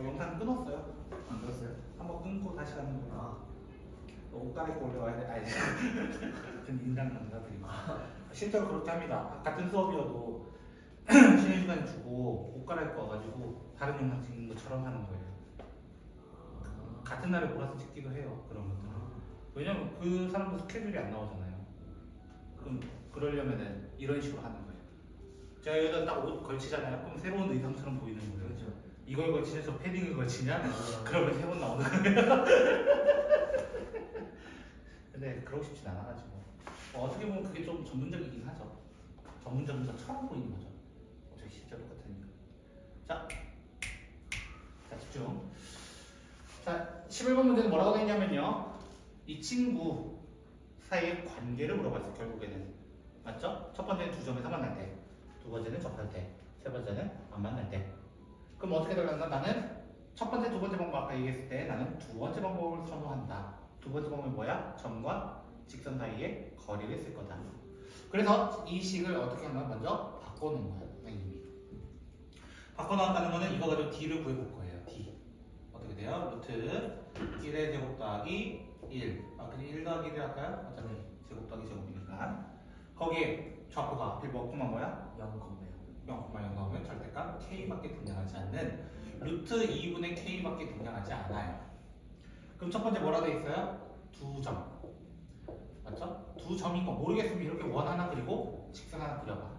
어, 영상 끊었어요. 안 들었어요? 한번 끊고 다시 가는 거예요. 아, 옷 갈아입고 올라와야 돼. 아니, 같은 인간 강사들이. 실제로 그렇게 합니다. 같은 수업이어도 쉬는 시간 주고 옷 갈아입고 와가지고 다른 영상 찍는 것처럼 하는 거예요. 같은 날에 몰아서 찍기도 해요. 그런 것들은. 왜냐면 그 사람도 스케줄이 안 나오잖아요. 그럼 그러려면은 이런 식으로 하는 거예요. 제가 여기다 딱 옷 걸치잖아요. 그럼 새로운 의상처럼 보이는 거예요. 그렇죠. 이걸 저 패딩을 걸치냐 아. 그러면 세 번 나오는 거예요. 근데 그러고 싶진 않아가지고 어, 어떻게 보면 그게 좀 전문적이긴 하죠. 전문적인 것처럼 보이는 거죠. 어차피 실제로 똑같으니까. 자, 자 집중. 자, 11번 문제는 뭐라고 돼 있냐면요. 이 친구 사이의 관계를 물어봤어요. 결국에는 맞죠? 첫 번째는 두 점에서 만날 때, 두 번째는 접할 때, 세 번째는 안 만날 때. 그럼 어떻게 들어간다? 나는 첫 번째, 두 번째 방법 아까 얘기했을 때 나는 두 번째 방법을 선호한다. 두 번째 방법이 뭐야? 점과 직선 사이의 거리를 쓸 거다. 그래서 이 식을 어떻게 하면 먼저 바꿔놓은 거야, 선생님이. 바꿔놓았다는 거는 이거 가지고 d를 구해볼 거예요. d. 어떻게 돼요? 루트 1의 제곱 더하기 1. 아, 그냥 1 더하기 1을 할까요? 어차피 제곱 더하기 제곱이니까. 거기에 좌표가 뭐 콤마 뭐야? 0,0 0,0 나오면 절대값 k밖에 등장하지 않는 루트 2분의 k밖에 등장하지 않아요. 그럼 첫 번째 뭐라 돼 있어요? 두 점. 맞죠? 두 점인 거 모르겠으면 이렇게 원 하나 그리고 직선 하나 그려봐.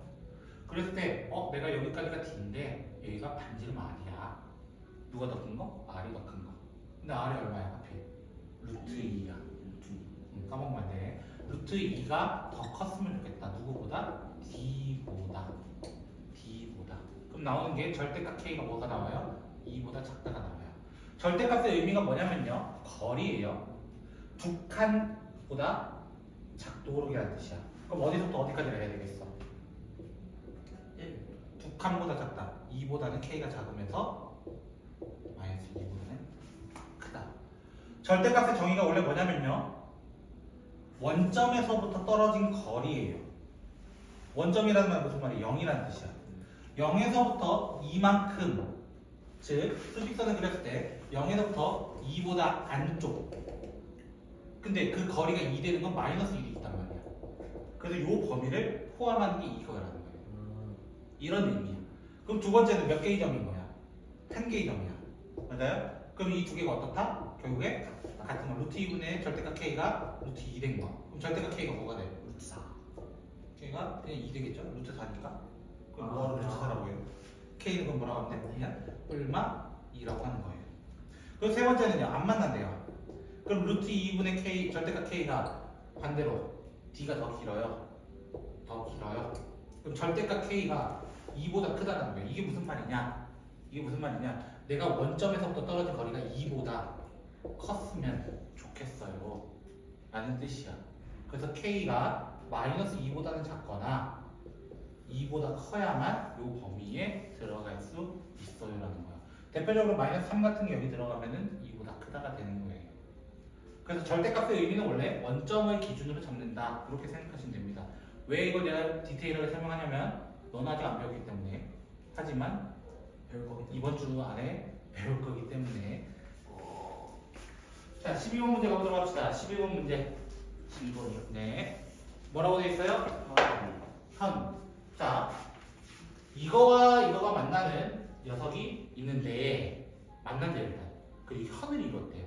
그랬을 때, 어, 내가 여기까지가 d인데 여기가 반지름 r이야. 누가 더 큰 거? r이 더 큰 거. 근데 r이 얼마야, 앞에? 루트 2야. 음, 까먹으면 안 돼. 루트 2가 더 컸으면 좋겠다. 누구보다? d보다. 나오는 게 절대값 k가 뭐가 나와요? 2보다 작다가 나와요. 절대값의 의미가 뭐냐면요. 거리예요. 두 칸보다 작도록이라는 뜻이야. 그럼 어디서부터 어디까지 해야 되겠어? 1 두 칸보다 작다. 2보다는 k가 작으면서 마이너스 2보다는 크다. 절대값의 정의가 원래 뭐냐면요. 원점에서부터 떨어진 거리예요. 원점이라는 말은 무슨 말이에요? 0이라는 뜻이야. 0에서부터 이만큼 즉 수직선을 그렸을 때 0에서부터 2보다 안쪽 근데 그 거리가 2 되는 건 마이너스 1이 있단 말이야. 그래서 이 범위를 포함하는 게 이거라는 거예요. 이런 의미야. 그럼 두 번째는 몇 개의 점인 거야? 한 개의 점이야. 맞아요? 그럼 이 두 개가 어떻다? 결국에 같은 거. 루트 2분의 절대값 k가 루트 2 된 거. 그럼 절대값 k가 뭐가 돼? 루트 4 k가 그냥 2 되겠죠? 루트 4니까. 그럼 아. 4라고 해요? k는 뭐라고 하면 돼? 얼마? 2라고 하는 거예요. 그리고 세 번째는요. 안 만난대요. 그럼 루트 2분의 k 절대값 k가 반대로 d가 더 길어요. 더 길어요. 그럼 절대값 k가 2보다 크다는 거예요. 이게 무슨 말이냐? 이게 무슨 말이냐? 내가 원점에서부터 떨어진 거리가 2보다 컸으면 좋겠어요. 라는 뜻이야. 그래서 k가 마이너스 2보다는 작거나 2보다 커야만 이 범위에 들어갈 수 있어요라는 거야. 대표적으로 마이너스 3 같은 게 여기 들어가면은 2보다 크다가 되는 거예요. 그래서 절대값의 의미는 원래 원점을 기준으로 잡는다. 그렇게 생각하시면 됩니다. 왜 이걸 내가 디테일하게 설명하냐면 넌 아직 안 배웠기 때문에 하지만 배울 거기 때문에 이번 주 안에 배울 거기 때문에 자 12번 문제 가보도록 합시다. 12번 문제 12번이요? 네 뭐라고 되어 있어요? 아, 현. 자, 이거와 이거가 만나는 녀석이 있는데 만난대요 일단. 그리고 현을 이뤘대요.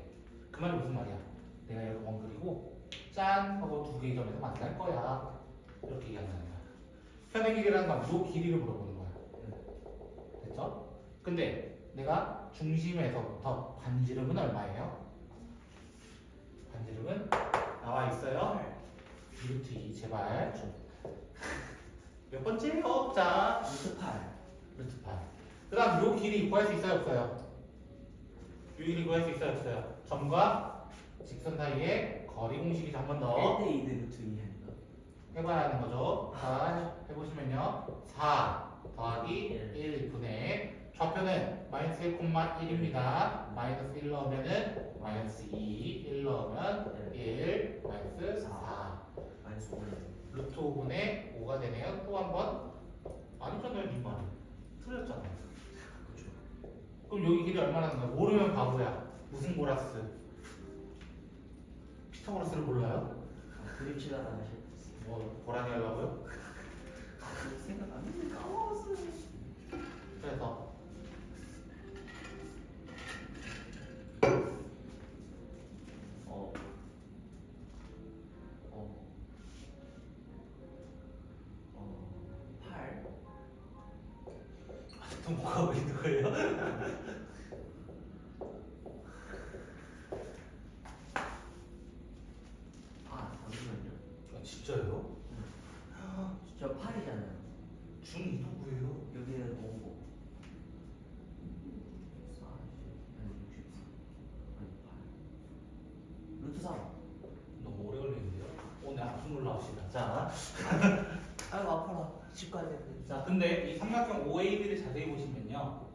그 말이 무슨 말이야? 내가 여기 원 그리고 짠 하고 두 개의 점에서 만날 거야. 이렇게 얘기한다는 거야. 현의 길이라는 건요 길이를 물어보는 거야. 됐죠? 근데 내가 중심에서부터 반지름은 얼마예요? 반지름은 나와 있어요. 루트 2 제발. 몇 번째요? 자, 루트 8 루트 8. 그 다음 요 길이 구할 수 있어요? 없어요? 요 길이 구할 수 있어요? 없어요? 점과 직선 사이의 거리 공식이죠 한 번 더. 1대 2대 루트 2 하니까 해봐야 하는 거죠. 자 해보시면요. 4 더하기 1분의 좌표는 마이너스 1,1입니다. 마이너스 1 넣으면은 마이너스 2 1 넣으면 1 마이너스 4 마이너스 5 루트 5분의 5가 되네요. 또 한 번. 아니잖아요, 니 말이. 틀렸잖아요. 그렇죠 그럼 여기 길이 얼마나 되나? 모르면 바보야. 무슨 보라스? 피타고라스를 몰라요? 아, 그림 칠하다 하실 뭐 고라니 하려고요? 생각 안 했는데 까먹었어요. 그래서 진짜요? 저 8이잖아요. 중 누구예요? 여기는 5고. 40, 아니 64. 아니 8. 루트 3. 너무 오래 걸리는데요? 오늘 아픈 걸로 합시다. 자, 아이고 아파라. 집 가야 되는데. 자, 근데 이 삼각형 OAB를 자세히 보시면요.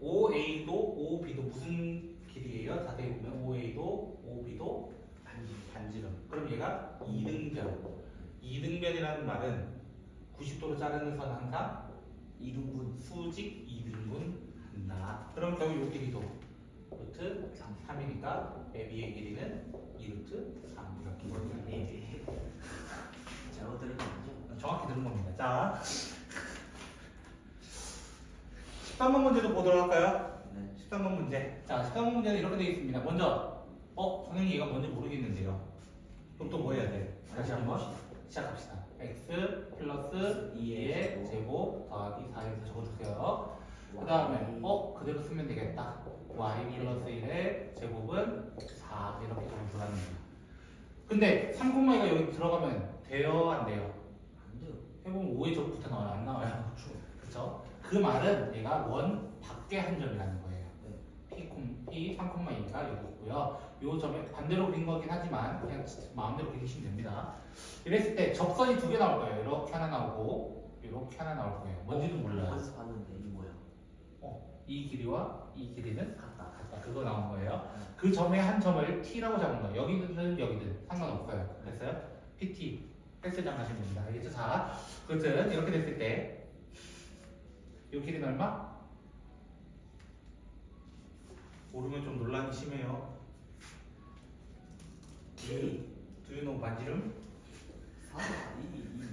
OA도 OB도 무슨 길이에요? 자세히 보면 OA도 OB도 반지. 반지름. 그럼 얘가 이등변. 이등변이라는 말은 90도로 자르는 선 항상 이등분. 수직 이등분 한다. 그럼 결국 이 길이도 루트 3이니까 AB의 길이는 2루트 3 이렇게. 예. 잘못 들은 거 아니죠? 정확히 들은 겁니다. 자, 13번 문제도 보도록 할까요? 네. 13번 문제. 자, 13번 문제는 이렇게 되어 있습니다. 먼저, 어, 선생님 얘가 뭔지 모르겠는데요. 그럼 또 뭐 해야 돼? 다시 한 번 시작합시다. x 플러스 2의 제곱 더하기 4에서 적어주세요. 그 다음에, 어, 그대로 쓰면 되겠다. y 플러스 1의 제곱은 4 이렇게 거예요. 근데 3,2가 여기 들어가면 돼요, 안 돼요? 안 돼요. 해보면 5의 제곱부터 나와요, 안 나와요? 그렇죠? 그 말은 얘가 원 밖에 한 점이라는 거예요. P, P 3,2가 여기 있고요. 요 점에 반대로 그린 거긴 하지만 그냥 마음대로 그리시면 됩니다. 이랬을 때 접선이 두 개 나올 거예요. 이렇게 하나 나오고 이렇게 하나 나올 거예요. 뭔지도 몰라요. 어디서 봤는데 이 뭐야? 어, 이 길이와 이 길이는 같다. 같다. 그거 나온 거예요. 그 점의 한 점을 T라고 잡은 거예요. 여기든 여기든 상관없어요. 됐어요? PT 헬스장 가시면 됩니다. 알겠죠? 자, 그것은 이렇게 됐을 때이 길이는 얼마? 모르면 좀 논란이 심해요. You know 반지름? 4, 2, 2, 2, 2.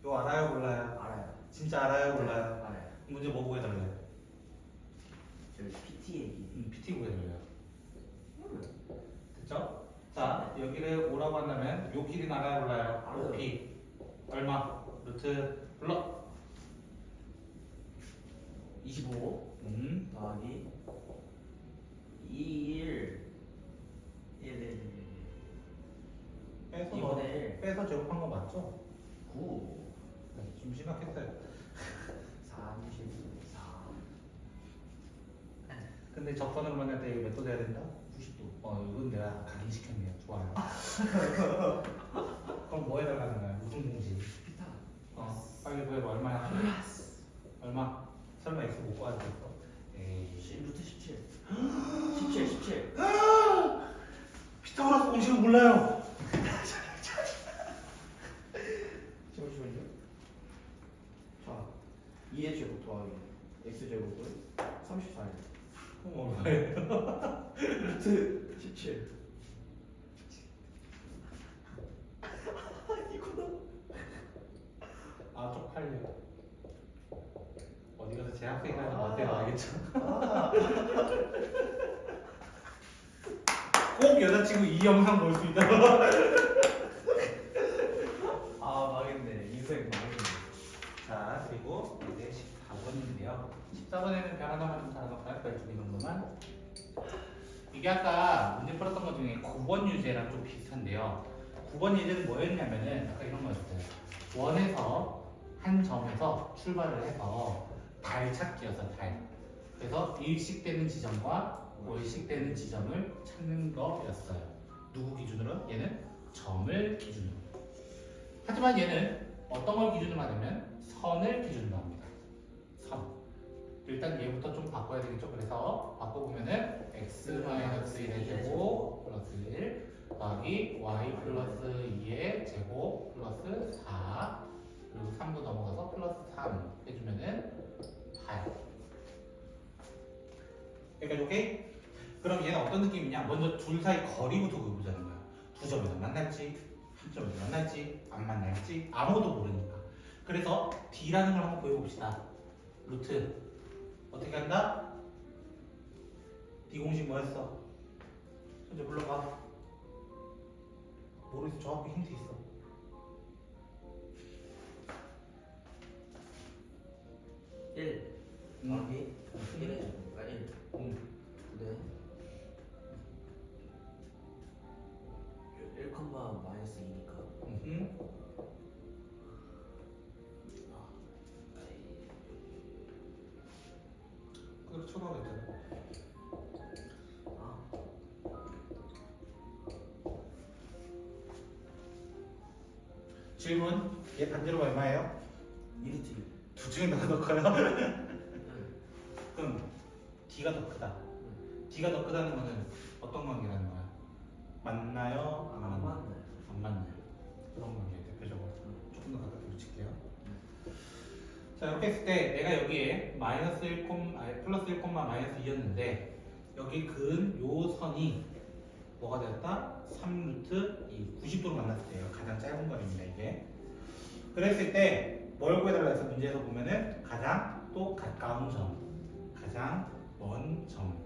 이거 알아요 몰라요? 알아요. 진짜 알아요 몰라요? 알아요. 문제 뭐 구해달래요? 저 PT 얘기. 음, PT 구해달래요. 됐죠? 자 여기를 5라고 한다면 요 길이는 알아요 몰라요? 알아요. 5P 얼마? 루트 불러 25 음 더하기 2, 1. 1, 1, 1. 빼서 이번에 빼서 제곱한 거 맞죠? 9. 네, 좀 심각했어요 34. 근데 접선으로 만날 때 이거 몇 도 돼야 된다? 90도. 어 이건 내가 각인시켰네요 좋아요 그럼 뭐 해달라는 거야? 무슨 공식? 피타. 어 빨리 구해봐 얼마야? 얼마? 설마 X 못 구하겠어? 에이 10, 루트 17. 17, 17. 피타고라스 공식을 몰라요. 자, 2의 제곱 더하기 x 제곱은 34예요. 그럼 얼마예요? 루트 17. 아 쪽팔려 어디 가서 재학생 하는 거 어때요? 알겠죠? 꼭 여자친구 이 영상 볼 수 있다 아, 망했네. 인생 망했네. 자 그리고 이제 14번인데요 14번에는 별 하나만 좀 달아볼까요? 별 두 개 정도만 이게 아까 문제 풀었던 것 중에 9번 유제랑 좀 비슷한데요 9번 예제는 뭐였냐면은 아까 이런 거였어요 원에서 한 점에서 출발을 해서 달 찾기였어 달 그래서 일식되는 지점과 월식되는 지점을 찾는 거였어요 누구 기준으로? 얘는 점을 기준으로 하지만 얘는 어떤 걸 기준으로 하냐면 선을 기준으로 합니다. 선. 일단 얘부터 좀 바꿔야 되겠죠. 그래서 바꿔보면은 x 1의 제곱 플러스 1 더하기 y 플러스 2의 제곱 플러스 4 그리고 3도 넘어가서 플러스 3 해주면은 8 여기까지 오케이? 그럼 얘는 어떤 느낌이냐? 먼저 둘 사이 거리부터 그려보자는 거야. 두 점에서 만날지, 한 점에서 만날지, 안 만날지 아무도 모르니까. 그래서 D라는 걸 한번 구해봅시다. 루트 어떻게 한다? D 공식 뭐였어? 현재 불러봐. 모르겠어. 정확히 힌트 있어. 일 응. 아 질문. 얘 반대로 얼마예요? 1루트 2두 중에 누가 더 커요? 응. 그럼 D가 더 크다. D가 더 크다는 거는 어떤 관계라는 거야? 맞나요? 안 안 맞나요? 맞나요? 안 맞나요? 그런 관계 대표적으로 조금 더 가깝게 붙일게요. 자 이렇게 했을 때 내가 여기에 마이너스 1, 아니, 플러스 1, 마이너스 2였는데 여기 그은 요 선이 뭐가 되었다? 3루트 2 90도로 만났을 때요. 가장 짧은 거리입니다 이게. 그랬을 때 뭘 구해달라 해서 문제에서 보면은 가장 또 가까운 점 가장 먼 점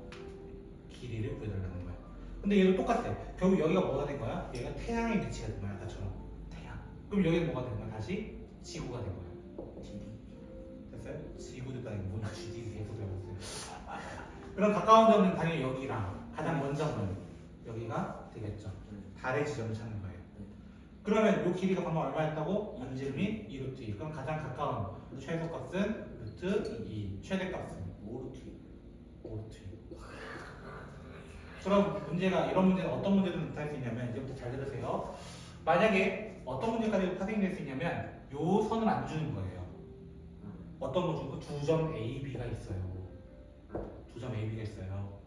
길이를 구해달라는 거야 근데 얘도 똑같아 결국 여기가 뭐가 된 거야? 얘가 태양의 위치가 된 거야 아까처럼. 태양. 그럼 여기는 뭐가 된 거야? 다시 지구가 된 거야 됐어요? 지구 됐다는 게뭔 GD 계속 배웠어요. 그럼 가까운 점은 당연히 여기랑 가장 먼 점은 여기가 되겠죠. 달의 지점을 찾는 거예요. 그러면 이 길이가 방금 얼마였다고? 인지름이 2루트 2. 그럼 가장 가까운 최소값은 루트 2. 최대값은 5루트 5루트 2. 그럼 문제가 이런 문제는 어떤 문제든 나타날 수 있냐면 이제부터 잘 들으세요. 만약에 어떤 문제까지 파생이 될수 있냐면 요 선을 안 주는 거예요. 어떤 거 주고 두 점 A, B가 있어요. 두 점 A, B가 있어요.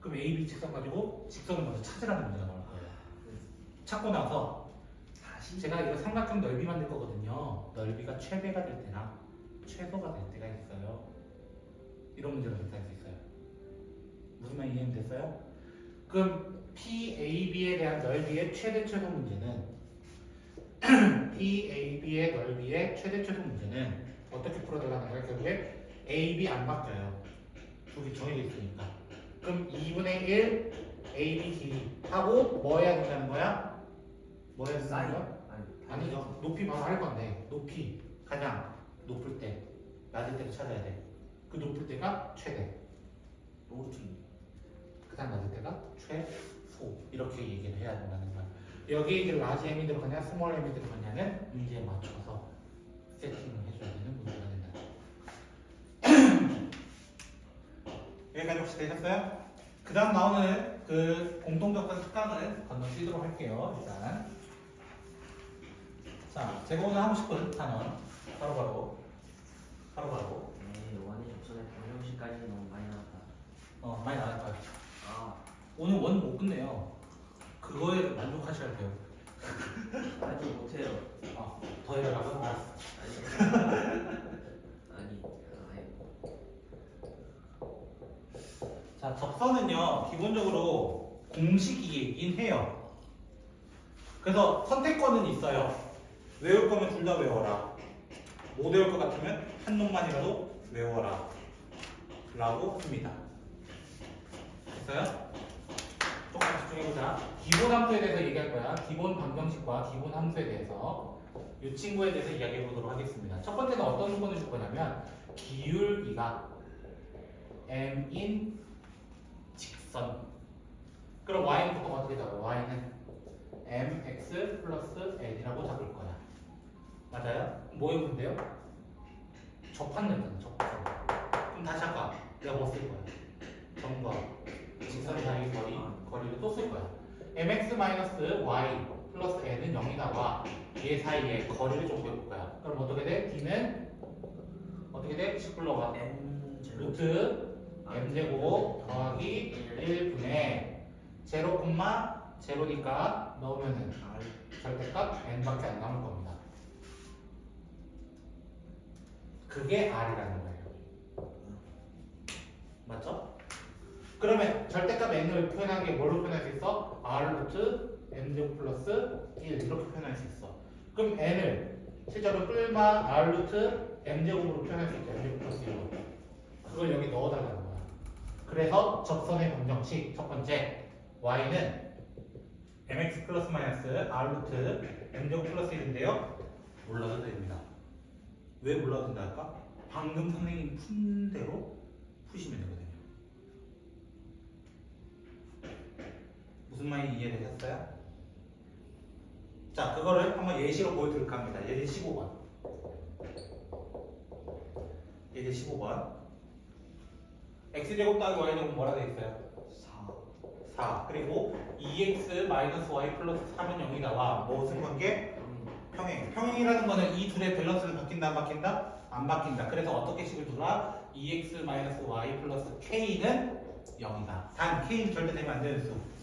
그럼 A, B 직선 가지고 직선을 먼저 찾으라는 문제가 나올 거예요. 찾고 나서 다시 제가 이거 삼각형 넓이 만들 거거든요. 넓이가 최대가 될 때나 최소가 될 때가 있어요. 이런 문제를 나타낼 수 있어요. 무슨 말 이해됐어요? 그럼 PAB에 대한 넓이의 최대 최소 문제는 PAB의 넓이의 최대 최소 문제는 어떻게 풀어들어가는 거예요? 결국에 AB 안 바뀌어요. 둘이 정해져 있으니까. 그럼 2분의 1 AB 길이 하고 뭐 해야 된다는 거야? 뭐 해야 된다는 거야? 아니 아니죠. 높이 바로 할 건데 높이 가장 높을 때 낮을 때를 찾아야 돼. 그 높을 때가 최대. 5루트 2 그다음 낮을 때가 최소 이렇게 얘기를 해야 된다는 거야. 여기 이제 라지 M이 들어가냐 스몰 M이 들어가냐는 문제에 맞춰서 세팅을 해줘야 되는 문제가 된다. 여기까지 혹시 되셨어요? 그 다음 나오는 그 공통적인 특강을 건너뛰도록 할게요. 일단 자 제가 오늘 하고 싶은 단원 바로바로 바로바로 네 원의 접선의 방정식까지 너무 많이 나왔다 어 많이 나갈 거예요. 아 오늘 원 못 끝내요. 그거에 만족하셔야 돼요. 아직 못해요 아, 더 해달라고? 알았어. 아니 아니 아니 자, 접선은요, 기본적으로 공식이긴 해요. 그래서 선택권은 있어요. 외울 거면 둘 다 외워라. 못 외울 것 같으면 한 놈만이라도 외워라. 라고 합니다. 됐어요? 조금 집중해보자. 기본 함수에 대해서 얘기할 거야. 기본 방정식과 기본 함수에 대해서 이 친구에 대해서 이야기해 보도록 하겠습니다. 첫 번째는 어떤 조건을 줄 거냐면 기울기가 m인 직선. 그럼 y는 보통 어떻게 잡아요? y는 mx 플러스 n이라고 잡을 거야. 맞아요? 뭐에 문제요? 접한다잖아, 접한. 그럼 다시 아까 내가 뭐 쓸 거야? 점과 직선 사이 거리, 거리를 또 쓸 거야. mx 마이너스 y 플러스 n은 0이다와 얘 사이에 거리를 좀 배울 거야. 그럼 어떻게 돼? d는 어떻게 돼? 10 불러가. 루트 m제곱 더하기 1분의 제로 콤마 제로니까 넣으면은 R 절대값 n밖에 안 남을 겁니다. 그게 r이라는 거예요. 맞죠? 그러면 절대값 n을 표현하는 게 뭘로 표현할 수 있어? r 루트 m제곱 플러스 1 이렇게 표현할 수 있어. 그럼 n을 실제로 끌마 r 루트 m제곱으로 표현할 수 있죠. m제곱 플러스 1로. 그걸 여기 넣어달라는 거야. 그래서 접선의 방정식 첫 번째 y는 mx 플러스 마이너스 r 루트 m제곱 플러스 1인데요. 몰라도 됩니다. 왜 몰라도 된다 할까? 방금 선생님 푼 대로 푸시면 되거든요. 무슨 말인지 이해되셨어요? 자, 그거를 한번 예시로 보여드릴까 합니다. 예시 15번. 예시 15번. x제곱 더하기 y제곱 뭐라 돼 있어요? 4 4. 그리고 2x 마이너스 y 플러스 3은 0이 나와. 무슨 관계? 평행. 평행이라는 거는 이 둘의 밸런스는 바뀐다 안 바뀐다? 안 바뀐다. 그래서 어떻게 식을 두라? 2x 마이너스 y 플러스 k는 0이다. 단 k는 절대 되면 안 되는 수.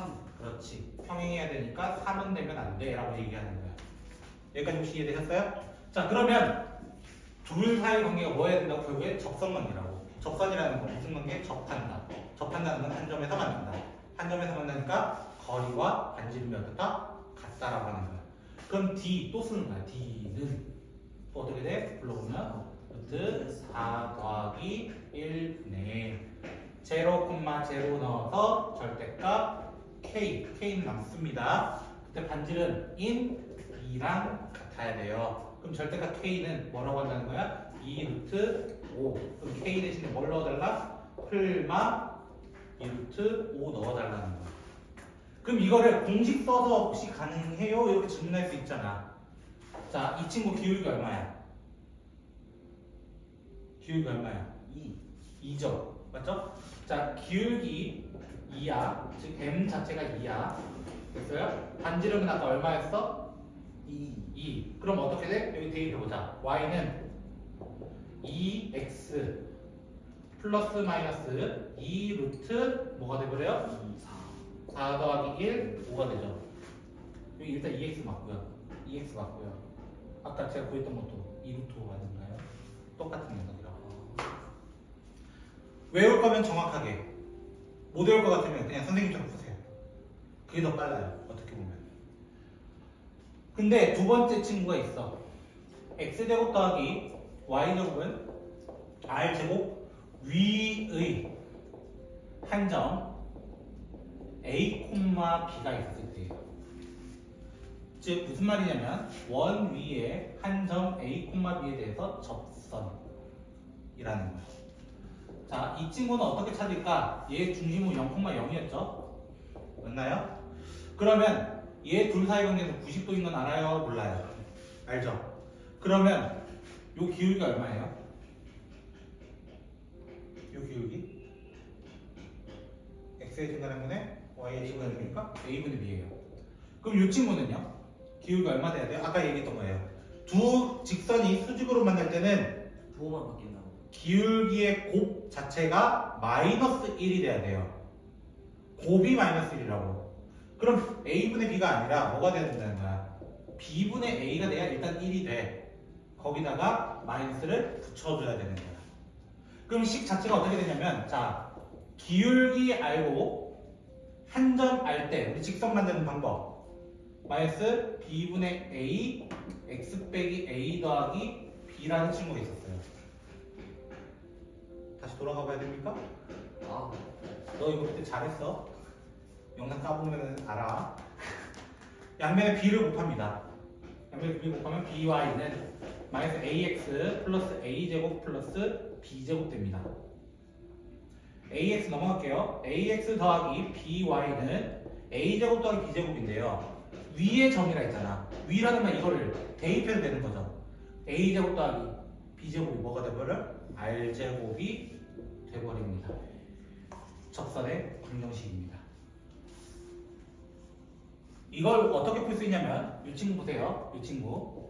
3 그렇지. 평행해야 되니까 3은 되면 안 돼. 라고 얘기하는 거야. 여기까지 혹시 이해되셨어요? 자, 그러면 둘 사이 관계가 뭐여야 된다고? 결국에 접선 관계라고. 접선이라는 건 무슨 관계? 접한다. 접한다는 건 한 점에서 만난다. 한 점에서 만나니까 거리와 반지름이 어떻다? 같다라고 하는 거야. 그럼 D 또 쓰는 거야. D는 또 어떻게 돼? 불러보면 루트 4 더하기 1분의 0, 0 넣어서 절대값 K, K는 남습니다. 그때 반지름 인 2랑 같아야 돼요. 그럼 절대값 K는 뭐라고 한다는 거야? 2 루트 5. 그럼 K 대신에 뭘 넣어달라? 풀마 2 루트 5 넣어달라는 거야. 그럼 이거를 공식 써서 혹시 가능해요? 이렇게 질문할 수 있잖아. 자, 이 친구 기울기 얼마야? 기울기 얼마야? 2. 2죠. 맞죠? 자, 기울기 2야. 즉 m 자체가 2야. 됐어요? 반지름은 아까 얼마였어? 2. 2. 그럼 어떻게 돼? 여기 대입해 보자. y는 2x 플러스 마이너스 2 루트 뭐가 돼버려요? 2 4 4 더하기 1, 5가 되죠. 여기 일단 2x 맞고요. 2x 맞고요. 아까 제가 구했던 것도 2 루트 5 맞는가요? 똑같은 녀석이라고. 외울 거면 정확하게. 못 외울 것 같으면 그냥 선생님처럼 푸세요. 그게 더 빨라요. 어떻게 보면. 근데 두 번째 친구가 있어. x제곱 더하기 y제곱은 r제곱 위의 한 점 a, b가 있을 때예요. 즉 무슨 말이냐면 원 위에 한 점 a, b에 대해서 접선이라는 거예요. 자, 이 친구는 어떻게 찾을까? 얘 중심은 0,0이었죠? 맞나요? 그러면 얘 둘 사이 관계는 90도인 건 알아요? 몰라요? 알죠? 그러면 요 기울기 얼마예요? 요 기울기? x의 증가량분의 y의 증가량이니까 a분의 b예요. 그럼 요 친구는요? 기울기 얼마 돼야 돼요? 아까 얘기했던 거예요. 두 직선이 수직으로 만날 때는 부호만 바뀐다고 기울기의 곱 자체가 마이너스 1이 돼야 돼요. 곱이 마이너스 1이라고. 그럼 a분의 b가 아니라 뭐가 돼야 된다는 거야? b분의 a가 돼야 일단 1이 돼. 거기다가 마이너스를 붙여줘야 되는 거야. 그럼 식 자체가 어떻게 되냐면, 자, 기울기 알고 한 점 알 때 우리 직선 만드는 방법. 마이너스 b분의 a x 빼기 a 더하기 b라는 친구가 있었어요. 다시 돌아가 봐야 됩니까? 아 너 이거 그때 잘했어. 영상 까보면 알아. 양면에 b를 곱합니다. 양면에 b를 곱하면 by는 마이너스 ax 플러스 a제곱 플러스 b제곱 됩니다. ax 넘어갈게요. ax 더하기 by는 a제곱 더하기 b제곱인데요. 위의 점이라 했잖아. 위라는 말 이거를 대입해도 되는 거죠. a제곱 더하기 b제곱이 뭐가 돼버려? R제곱이 돼버립니다. 접선의 방정식입니다. 이걸 어떻게 풀 수 있냐면 이 친구 보세요. 이 친구.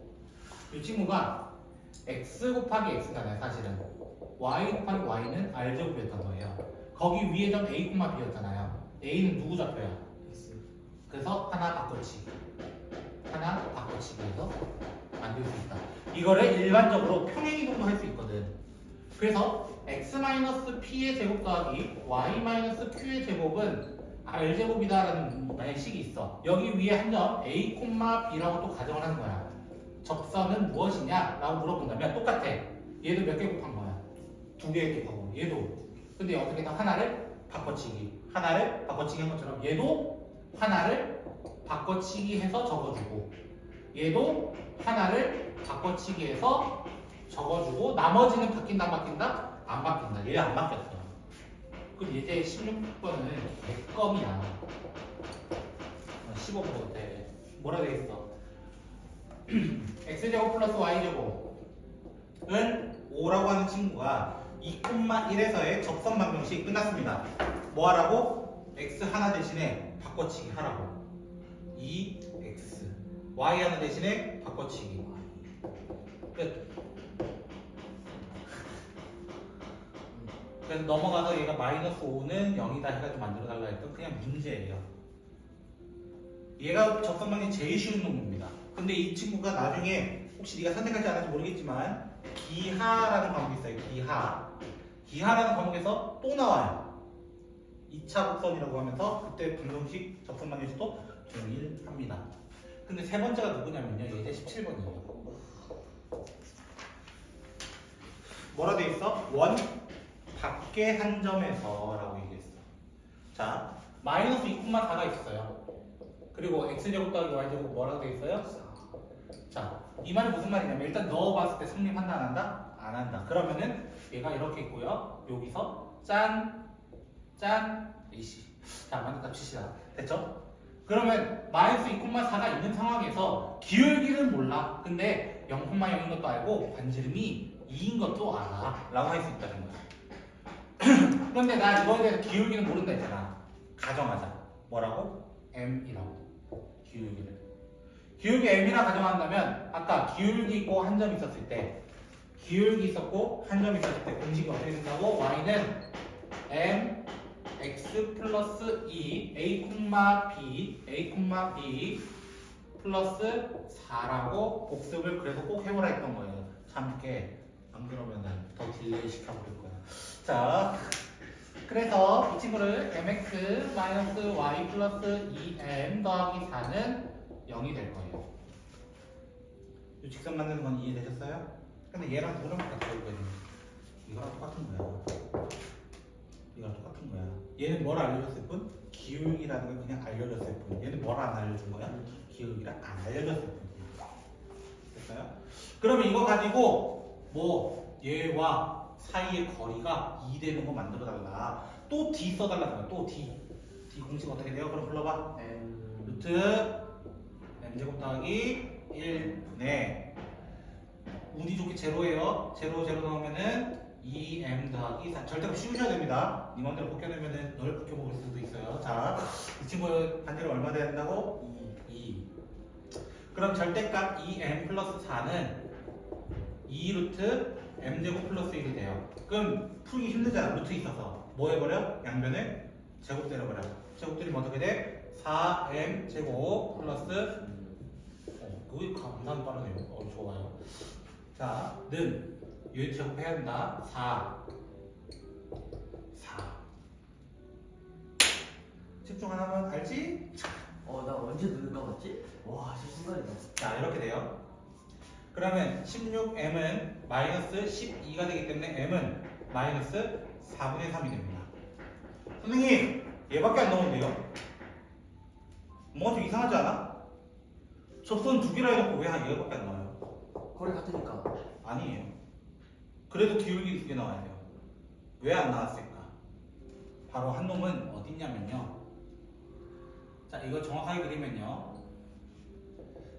이 친구가 x 곱하기 x잖아요. 사실은 y 곱하기 y는 r 제곱이었던 거예요. 거기 위에 점 a, b였잖아요. a는 누구? X 그래서 하나 바꿔치기 하나 바꿔치기 해서 만들 수 있다 이거를 일반적으로 평행이동도 할 수 있거든 그래서 x-p의 제곱 더하기 y-q의 제곱은 r제곱이다라는 식이 있어. 여기 위에 한 점 a, b라고 또 가정을 하는 거야. 접선은 무엇이냐? 라고 물어본다면 똑같아. 얘도 몇 개 곱한 거야? 두 개 곱하고 얘도. 근데 어떻게 다 하나를 바꿔치기. 하나를 바꿔치기 한 것처럼 얘도 하나를 바꿔치기 해서 적어주고 얘도 하나를 바꿔치기 해서 적어주고 나머지는 바뀐다 안 바뀐다? 안 바뀐다. 얘 안 바뀌었어. 그럼 이제 16번은 백검이야. 15번 돼. 뭐라 되겠어? x제곱 플러스 y제곱은 5라고 하는 친구가 2,1에서의 접선 방 정식 끝났습니다. 뭐 하라고? x 하나 대신에 바꿔치기 하라고. 2x y 하나 대신에 바꿔치기. 끝. 그래서 넘어가서 얘가 마이너스 5는 0이다 해가지고 만들어달라 했던 그냥 문제예요. 얘가 접선방이 제일 쉬운 놈입니다. 근데 이 친구가 나중에 혹시 네가 선택할지 안 할지 모르겠지만 기하라는 과목이 있어요. 기하. 기하라는 과목에서 또 나와요. 2차 곡선이라고 하면서 그때 분동식 접선방에서도 동일합니다. 근데 세 번째가 누구냐면요. 예제 17번이에요. 뭐라 돼 있어? 원 밖에 한 점에서 라고 얘기했어. 자, 마이너스 2,4가 있어요. 그리고 x제곱 더하기 y제곱 뭐라고 돼 있어요? 자, 이 말이 무슨 말이냐면 일단 넣어봤을 때 성립한다 안 한다? 안 한다. 그러면은 얘가 이렇게 있고요. 여기서 짠, 짠, 이씨. 자, 만들다 칩시다. 됐죠? 그러면 마이너스 2,4가 있는 상황에서 기울기는 몰라. 근데 0,0인 것도 알고 반지름이 2인 것도 알아. 라고 할 수 있다는 거야. 그런데 나 이거에 대해서 기울기는 모른다 했잖아. 가정하자. 뭐라고? m이라고. 기울기를. 기울기 m이라 가정한다면 아까 기울기 있고 한 점 있었을 때 기울기 있었고 한 점 있었을 때 공식이 어떻게 된다고? y는 m x 플러스 2 a, b a, b 플러스 4라고 복습을 그래서 꼭 해보라 했던 거예요. 참게 안 그러면은 더 딜레이 시켜버릴 거야. 자, 그래서 이 친구를 mx 마이너스 y 플러스 2m 더하기 4는 0이 될 거예요. 이 직선 만드는 건 이해되셨어요? 근데 얘랑 누구랑 똑같아 이거는 이거랑 똑같은 거야. 이거랑 똑같은 거야. 얘는 뭘 알려줬을 뿐? 기울기라는 걸 그냥 알려줬을 뿐. 얘는 뭘 안 알려준 거야? 기울기를 안 알려줬을 뿐. 됐어요? 그러면 이거 가지고 뭐 얘와 사이의 거리가 2 되는 거 만들어 달라. 또 d 써달라는 거야. 또 d. d 공식 어떻게 돼요? 그럼 불러봐. M 루트 m제곱 더하기 1분의 운이 좋게 제로예요. 제로 제로 넣으면은 2m 더하기 4. 절대로 씌우셔야 됩니다. 이 맘대로 벗겨내면은 넓게 먹을 수도 있어요. 자, 이 친구 반지름 얼마 돼야 된다고? 2. 그럼 절대값 2m 플러스 4는 2 루트 m제곱 플러스 1이 돼요. 그럼 풀기 힘들잖아. 루트 있어서. 뭐 해버려? 양변을 제곱 때려버려. 제곱 때리면 어떻게 돼? 4m 제곱 플러스 어, 그게 감산 빠르네요. 어, 좋아요. 자, 는 유닛 제곱해야 된다. 4 4 집중 안 하면 알지? 어 나 언제 눈을 감았지? 와 진짜 순간이다 자, 이렇게 돼요. 그러면 16m은 마이너스 12가 되기 때문에 m은 마이너스 4분의 3이 됩니다. 선생님, 얘밖에 안 나오는데요? 뭔가 좀 이상하지 않아? 접선 두 개라 해놓고 왜 한 얘밖에 안 나와요? 거리 같으니까 아니에요. 그래도 기울기 두 개 나와야 돼요. 왜 안 나왔을까? 바로 한 놈은 어딨냐면요. 자, 이거 정확하게 그리면요.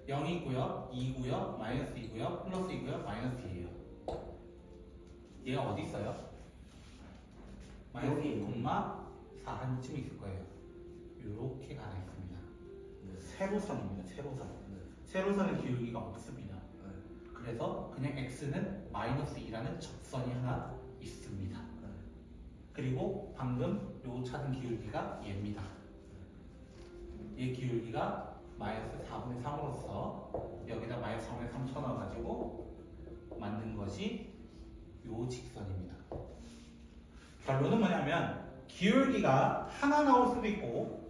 0이고요, 2고요, 마이너스 2고요, 플러스 2고요, 마이너스 2예요. 얘가 어디 있어요? 마이너스 여기. 2, 콤마 4 한쯤 있을 거예요. 이렇게 가나 있습니다. 네. 세로선입니다. 세로선. 네. 세로선은 기울기가 없습니다. 네. 그래서 그냥 x는 마이너스 2라는 접선이 하나 있습니다. 네. 그리고 방금 요 찾은 기울기가 얘입니다. 얘 기울기가 마이너스 4분의 3으로서 여기다 마이너스 4분의 3 쳐넣어가지고 만든 것이 요 직선입니다. 결론은 뭐냐면 기울기가 하나 나올 수도 있고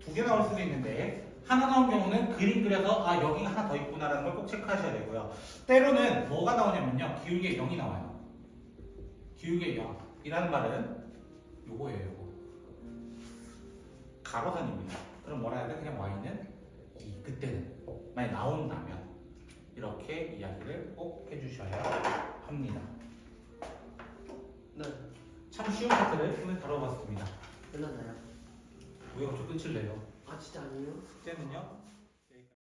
두 개 나올 수도 있는데 하나 나온 경우는 그림 그려서 아 여기가 하나 더 있구나라는 걸 꼭 체크하셔야 되고요. 때로는 뭐가 나오냐면요. 기울기의 0이 나와요. 기울기의 0이라는 말은 요거예요. 요거. 가로선입니다. 그럼 뭐라 해야 돼? 그냥 y는 2 그때는 만약 나온다면 이렇게 이야기를 꼭 해주셔야 합니다. 네. 참 쉬운 파트를 오늘 다뤄봤습니다. 끝났나요? 왜 끝을 내요? 아 진짜 아니에요? 숙제는요